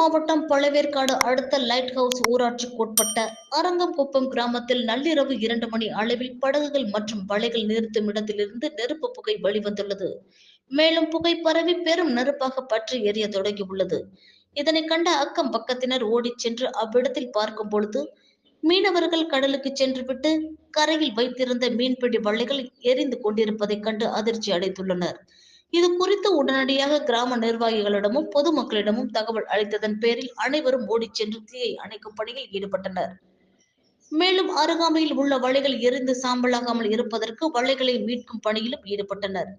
மாவட்டம் பழவேற்காடு அடுத்த light house ஊராட்சிக்குட்பட்ட அரங்கம்குப்பம் கிராமத்தில் நள்ளிரவு இரண்டு மணி அளவில் படகுகள் மற்றும் வலைகள் நிறுத்தும் இடத்திலிருந்து நெருப்பு புகை வெளிவந்துள்ளது. மேலும் புகை பரவி பெரும் நெருப்பாக பற்றி எரிய தொடங்கியுள்ளது. இதனை கண்ட அக்கம் பக்கத்தினர் ஓடிச் சென்று அவ்விடத்தில் பார்க்கும் பொழுது மீனவர்கள் கடலுக்கு சென்றுவிட்டு கரையில் வைத்திருந்த மீன்பிடி வலைகள் எரிந்து கொண்டிருப்பதைக் கண்டு அதிர்ச்சி அடைந்துள்ளனர். இது குறித்து உடனடியாக கிராம நிர்வாகிகளிடமும் பொதுமக்களிடமும் தகவல் அளித்ததன் பேரில் அனைவரும் ஓடிச் சென்று தீயை அணைக்கும் பணியில் ஈடுபட்டனர். மேலும் அருகாமையில் உள்ள வலைகள் எரிந்து சாம்பலாகாமல் இருப்பதற்கு வலைகளை மீட்கும் பணியிலும் ஈடுபட்டனர்.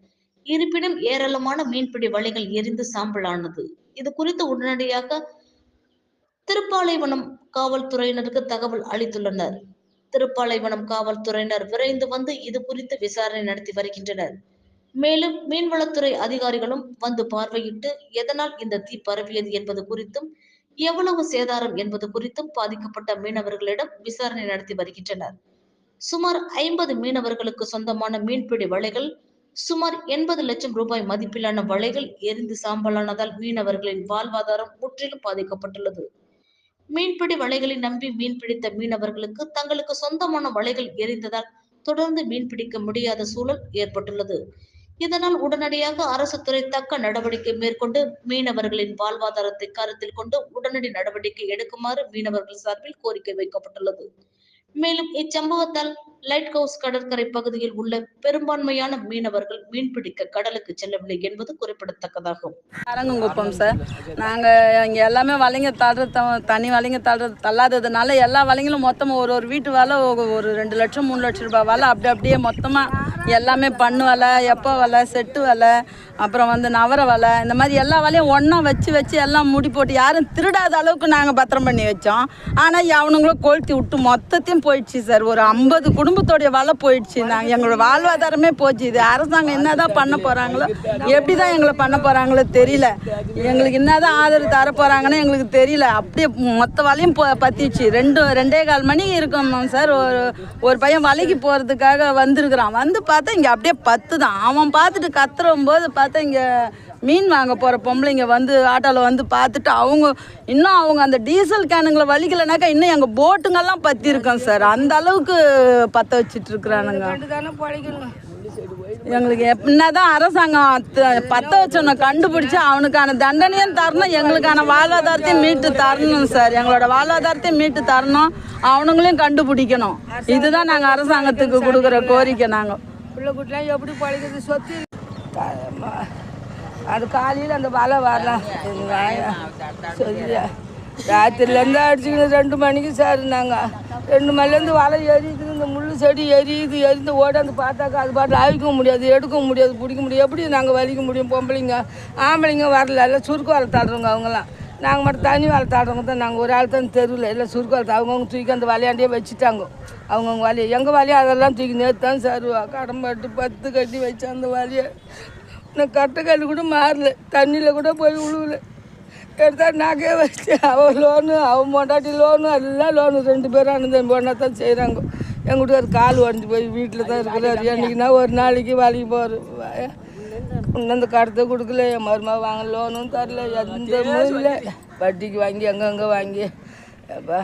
இருப்பினும் ஏராளமான மீன்பிடி வலைகள் எரிந்து சாம்பலானது. இது குறித்து உடனடியாக திருப்பாலைவனம் காவல்துறையினருக்கு தகவல் அளித்துள்ளனர். திருப்பாலைவனம் காவல்துறையினர் விரைந்து வந்து இது குறித்து விசாரணை நடத்தி வருகின்றனர். மேலும் மீன்வளத்துறை அதிகாரிகளும் வந்து பார்வையிட்டு எதனால் இந்த தீ பரவியது என்பது குறித்தும் எவ்வளவு சேதாரம் என்பது குறித்தும் பாதிக்கப்பட்ட மீனவர்களிடம் விசாரணை நடத்தி வருகின்றனர். சுமார் ஐம்பது மீனவர்களுக்கு சொந்தமான மீன்பிடி வலைகள் சுமார் எண்பது லட்சம் ரூபாய் மதிப்பிலான வலைகள் எரிந்து சாம்பலானதால் மீனவர்களின் வாழ்வாதாரம் முற்றிலும் பாதிக்கப்பட்டுள்ளது. மீன்பிடி வலைகளை நம்பி மீன் பிடித்த மீனவர்களுக்கு தங்களுக்கு சொந்தமான வலைகள் எரிந்ததால் தொடர்ந்து மீன் பிடிக்க முடியாத சூழல் ஏற்பட்டுள்ளது. இதனால் உடனடியாக அரசு துறை தக்க நடவடிக்கை மேற்கொண்டு மீனவர்களின் வாழ்வாதாரத்தை கருத்தில் கொண்டு உடனடி நடவடிக்கை எடுக்குமாறு மீனவர்கள் சார்பில் கோரிக்கை வைக்கப்பட்டுள்ளது. மேலும் இச்சம்பவத்தால் லைட் ஹவுஸ் கடற்கரை பகுதியில் உள்ள பெரும்பான்மையான மீனவர்கள் மீன்பிடிக்க கடலுக்கு செல்லவில்லை என்பது குறிப்பிடத்தக்கதாகும். அரங்குங்குப்பம் சார். நாங்கள் இங்கே எல்லாமே வலைங்க தள்ளுறது தனி வலைங்க தள்ளுறது தள்ளாததுனால எல்லா வலைங்களும் மொத்தமாக ஒரு ஒரு வீட்டு வேலை ஒரு ரெண்டு லட்சம் மூணு லட்சம் ரூபாய் வேலை. அப்படி அப்படியே மொத்தமாக எல்லாமே பண்ணு வலை எப்போ வலை செட்டு வலை அப்புறம் வந்து நவர வலை இந்த மாதிரி எல்லா வலையும் ஒன்றா வச்சு வச்சு எல்லாம் முடி போட்டு யாரும் திருடாத அளவுக்கு நாங்கள் பத்திரம் பண்ணி வச்சோம். ஆனால் அவனுங்களும் கொளுத்தி விட்டு மொத்தத்தையும் போயிடுச்சு சார். ஒரு ஐம்பது குடும்பத்தோடைய வலை போயிடுச்சு. நாங்கள் எங்களோட வாழ்வாதாரமே போச்சு. இது அரசாங்கம் என்ன தான் பண்ண போகிறாங்களோ எப்படி தான் எங்களை பண்ண போகிறாங்களோ தெரியல. எங்களுக்கு என்ன தான் ஆதரவு தர போகிறாங்கன்னு எங்களுக்கு தெரியல. அப்படியே மொத்த வலையும் போ பற்றிச்சு ரெண்டு ரெண்டே கால் மணி இருக்கோம் சார். ஒரு ஒரு பையன் வலைக்கு போகிறதுக்காக வந்திருக்கிறான். வந்து பார்த்தா இங்கே அப்படியே பத்து தான் அவன் பார்த்துட்டு கத்துறும் போது பார்த்தா இங்கே மீன் வாங்க போகிற பொம்பளைங்க வந்து ஆட்டோவில் வந்து பார்த்துட்டு அவங்க இன்னும் அவங்க அந்த டீசல் கேனுங்களை வலிக்கலைனாக்கா இன்னும் எங்கள் போட்டுங்கெல்லாம் பற்றிருக்கோம் சார். அந்த அளவுக்கு பற்ற வச்சிட்டு இருக்கிறானுங்க எங்களுக்கு என்னதான் அரசாங்கம் பத்த வச்சவனை கண்டுபிடிச்சு அவனுக்கான தண்டனையும் தரணும் எங்களுக்கான வாழ்வாதாரத்தையும் மீட்டு தரணும் சார். எங்களோட வாழ்வாதாரத்தையும் மீட்டு தரணும் அவனுங்களையும் கண்டுபிடிக்கணும். இதுதான் நாங்கள் அரசாங்கத்துக்கு கொடுக்குற கோரிக்கை நாங்கள் பிள்ளை குட்டிலாம் எப்படி பழைக்கிறது சொத்து. அது காலையில் அந்த வலை வரலாம். சரியா. ராத்திரிலேருந்து அடிச்சுக்கணும் ரெண்டு மணிக்கு சார் நாங்கள் ரெண்டு மணிலேருந்து வலை எரியுது. இந்த முள் செடி எரியுது. எரிந்து ஓடாந்து பார்த்தாக்கா அது பாட்டில் அவிக்க முடியாது எடுக்க முடியாது பிடிக்க முடியாது. எப்படி நாங்கள் வலிக்க முடியும்? பொம்பளைங்க ஆம்பளைங்க வரல. எல்லாம் சுருக்கு வர தடுறோங்க அவங்கெல்லாம். நாங்கள் மட்டும் தனி வலை தாடுறவங்க தான். நாங்கள் ஒரு ஆள் தான் தெருவில். எல்லாம் சுருக்கு அவங்கவுங்க தூக்கி அந்த வலையாண்டியே வச்சுட்டாங்க. அவங்கவுங்க வலையை. எங்கள் வலையை? அதெல்லாம் தூக்கி நேற்று தான் சார் கடன் பட்டு பத்து கட்டி வச்சு அந்த வலையை. நான் கட்டக்கல் கூட மாறல. தண்ணியில் கூட போய் விழுவல எடுத்தா நகையை வச்சு அவன் லோனு அவன் பொண்டாட்டி லோனு எல்லாம் லோனு. ரெண்டு பேரும் அண்ணன் பொண்ணா தான் செய்கிறாங்க எங்கள் வீட்டுக்கார் கால் உடஞ்சி போய் வீட்டில் தான் இருக்கிறார். என்னைக்குன்னா ஒரு நாளைக்கு வேலைக்கு போகிற இந்த கடத்தை கொடுக்கல என் மருமா வாங்க லோனும் தரல எந்த இல்லை வட்டிக்கு வாங்கி அங்கங்கே வாங்கி? அப்பா.